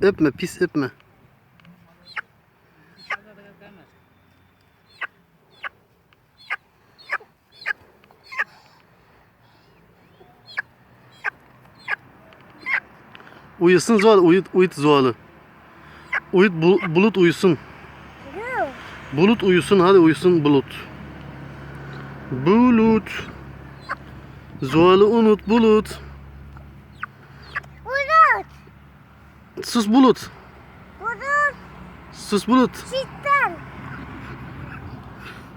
Öpme pis öpme. Uyusun Zuhal, uyut, uyut Zuhal'ı. Uyut, bul- bulut uyusun. Bulut uyusun, hadi uyusun bulut. Bulut. Zuhal'ı unut. Bulut. Sus bulut. Bulut. Sus bulut. Cidden.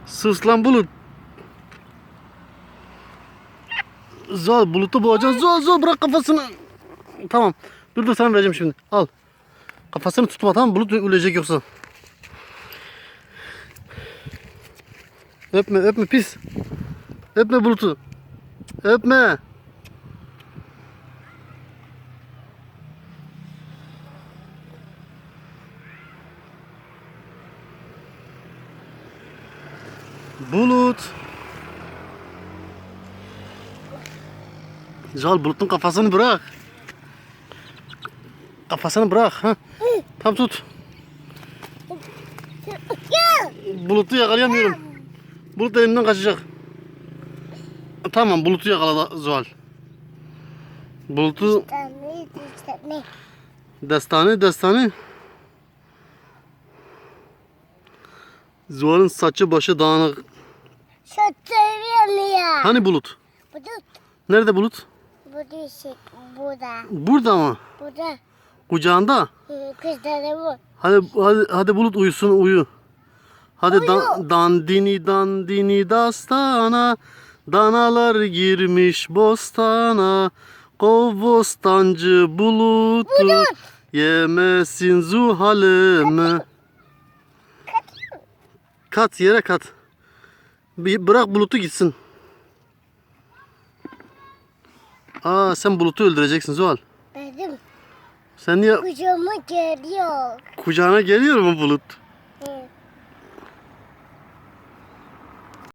Sus lan bulut. Zuhal bulutu boğacaksın. Zuhal Zuhal bırak kafasını. Tamam. Dur dur sana vereceğim şimdi. Al. Kafasını tutma tamam? Bulut ölecek yoksa. Öpme öpme pis. Öpme bulutu. Öpme. Bulut. Zal bulutun kafasını bırak. Kafasını bırak. Ha? Tam tut. Bulutu yakalayamıyorum. Bulut elimden kaçacak. Tamam bulutu yakaladı Zuhal. Bulutu Tane tane. destane destane. Zuhal'ın saçı başı dağınık. Ya. Hani bulut? Bulut. Nerede bulut? Bulut şey. Burada. Burada mı? Burada. Kucağında. Kızları bu. Hadi hadi, hadi bulut uyusun uyu. Hadi dan, dandini dandini dastana. Danalar girmiş bostana. Kov bostancı bulutu. Yemesin zuhalimi. Kat yere kat. Bir bırak bulutu gitsin. Aa sen bulutu öldüreceksin Zuhal. Benim Sen niye kucağıma geliyor. kucağına geliyor mu bulut?